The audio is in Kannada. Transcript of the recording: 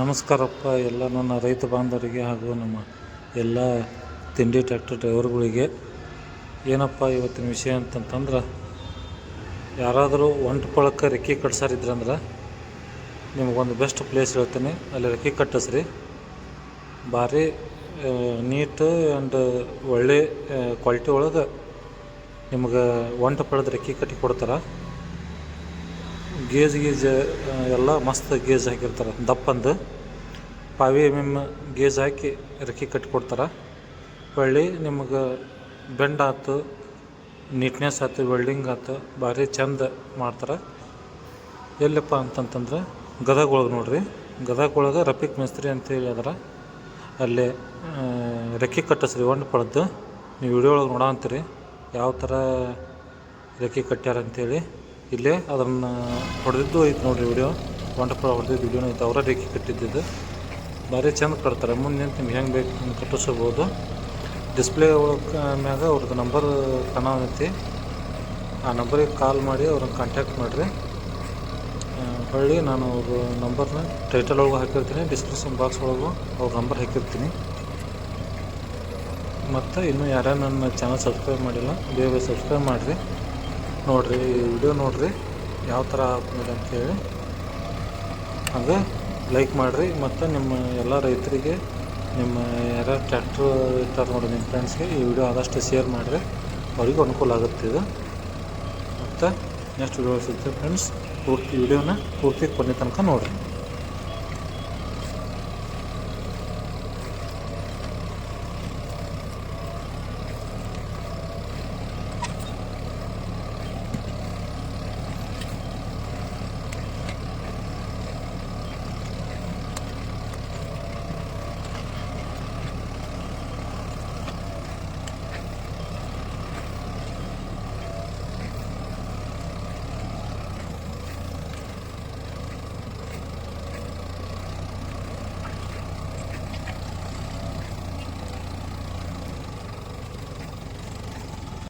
ನಮಸ್ಕಾರಪ್ಪ, ಎಲ್ಲ ನನ್ನ ರೈತ ಬಾಂಧವರಿಗೆ ಹಾಗೂ ನಮ್ಮ ಎಲ್ಲ ತಿಂಡಿ ಟ್ರ್ಯಾಕ್ಟರ್ ಡ್ರೈವರ್ಗಳಿಗೆ. ಏನಪ್ಪ ಇವತ್ತಿನ ವಿಷಯ ಅಂತಂತಂದ್ರೆ, ಯಾರಾದರೂ ಒಂಟು ಪಳಕ್ಕೆ ರೆಕ್ಕೆ ಕಟ್ಸಾರಿದ್ರಂದ್ರೆ, ನಿಮಗೊಂದು ಬೆಸ್ಟ್ ಪ್ಲೇಸ್ ಹೇಳ್ತೀನಿ. ಅಲ್ಲಿ ರೆಕ್ಕೆ ಕಟ್ಟಿಸ್ರಿ. ಭಾರಿ ನೀಟ್ ಆ್ಯಂಡ್ ಒಳ್ಳೆ ಕ್ವಾಲಿಟಿ ಒಳಗೆ ನಿಮ್ಗೆ ಒಂಟು ಪಳದ ರೆಕ್ಕೆ ಕಟ್ಟಿ ಕೊಡ್ತಾರೆ. ಗೇಜ್ ಗೀಜ್ ಎಲ್ಲ ಮಸ್ತ್ ಗೇಜ್ ಹಾಕಿರ್ತಾರೆ. ದಪ್ಪಂದು. ಪಾವಿ ಎಂ ಎಂ ಗೇಜ್ ಹಾಕಿ ರೆಕ್ಕೆ ಕಟ್ಟಿ ಕೊಡ್ತಾರೆ ಹೊಳ್ಳಿ ನಿಮ್ಗೆ ಬೆಂಡ್ ಆಯ್ತು ನೀಟ್ನೆಸ್ ಆಯ್ತು ವೆಲ್ಡಿಂಗ್ ಆಯ್ತು ಭಾರಿ ಚಂದ ಮಾಡ್ತಾರೆ. ಎಲ್ಲಪ್ಪ ಅಂತಂತಂದ್ರೆ ಗದಗ ಒಳಗೆ ನೋಡ್ರಿ. ಗದಗ ಒಳಗೆ ರಫೀಕ್ ಮಿಸ್ತ್ರಿ ಅಂತೇಳಿ ಅದರ. ಅಲ್ಲಿ ರೆಕ್ಕಿ ಕಟ್ಟಿಸ್ರಿ ಒಂದು ಪಳದ್ದು. ನೀವು ವಿಡಿಯೋ ಒಳಗೆ ನೋಡೋ ಅಂತೀರಿ ಯಾವ ಥರ ರೆಕ್ಕೆ ಕಟ್ಟ್ಯಾರ ಅಂತೇಳಿ ಇಲ್ಲೇ ಅದನ್ನು ಹೊಡೆದಿದ್ದು ಐತೆ ನೋಡಿರಿ ವಿಡಿಯೋ ಒಂಟಪುರ ಹೊಡೆದಿದ್ದು ವಿಡಿಯೋನ ಐತೆ ಅವರೇ ರೇಖೆ ಕಟ್ಟಿದ್ದು ಭಾರಿ ಚಂದ ಕಟ್ತಾರೆ. ಮುಂದೆ ನಿಂತು ನಿಮ್ಗೆ ಹೆಂಗೆ ಬೇಕು ಹಂಗೆ ಡಿಸ್ಪ್ಲೇ ಒಳಗೆ ಮ್ಯಾಗ ಅವ್ರದ್ದು ನಂಬರ್ ಕಾಣತೈತಿ ಆ ನಂಬರಿಗೆ ಕಾಲ್ ಮಾಡಿ ಅವ್ರನ್ನ ಕಾಂಟ್ಯಾಕ್ಟ್ ಮಾಡಿರಿ. ಹೊಳ್ಳಿ ನಾನು ಅವ್ರ ನಂಬರ್ನ ಟೈಟಲ್ ಒಳಗೂ ಹಾಕಿರ್ತೀನಿ. ಡಿಸ್ಕ್ರಿಪ್ಷನ್ ಬಾಕ್ಸ್ ಒಳಗೂ ಅವ್ರ ನಂಬರ್ ಹಾಕಿರ್ತೀನಿ. ಮತ್ತು ಇನ್ನೂ ಯಾರ್ಯಾರು ನನ್ನ ಚಾನಲ್ ಸಬ್ಸ್ಕ್ರೈಬ್ ಮಾಡಿಲ್ಲ, ಬೇಗ ಸಬ್ಸ್ಕ್ರೈಬ್ ಮಾಡಿರಿ. ನೋಡಿರಿ ವಿಡಿಯೋ ನೋಡಿರಿ, ಯಾವ ಥರ ಆಗ್ತದೆ ಅಂತೇಳಿ. ಹಾಗೆ ಲೈಕ್ ಮಾಡಿರಿ. ಮತ್ತು ನಿಮ್ಮ ಎಲ್ಲ ರೈತರಿಗೆ, ನಿಮ್ಮ ಯಾರ್ಯಾರು ಟ್ರ್ಯಾಕ್ಟ್ರು ಇರ್ತಾರೆ ನೋಡಿ ನಿಮ್ಮ ಫ್ರೆಂಡ್ಸ್ಗೆ ಈ ವಿಡಿಯೋ ಆದಷ್ಟು ಶೇರ್ ಮಾಡಿರಿ. ಅವ್ರಿಗೂ ಅನುಕೂಲ ಆಗುತ್ತೆ ಇದು. ಮತ್ತು ನೆಕ್ಸ್ಟ್ ವಿಡಿಯೋ ಸಿಗ್ತದೆ ಫ್ರೆಂಡ್ಸ್ ಪೂರ್ತಿ ವಿಡಿಯೋನ ಪೂರ್ತಿ ಕೊನೆ ತನಕ ನೋಡಿರಿ.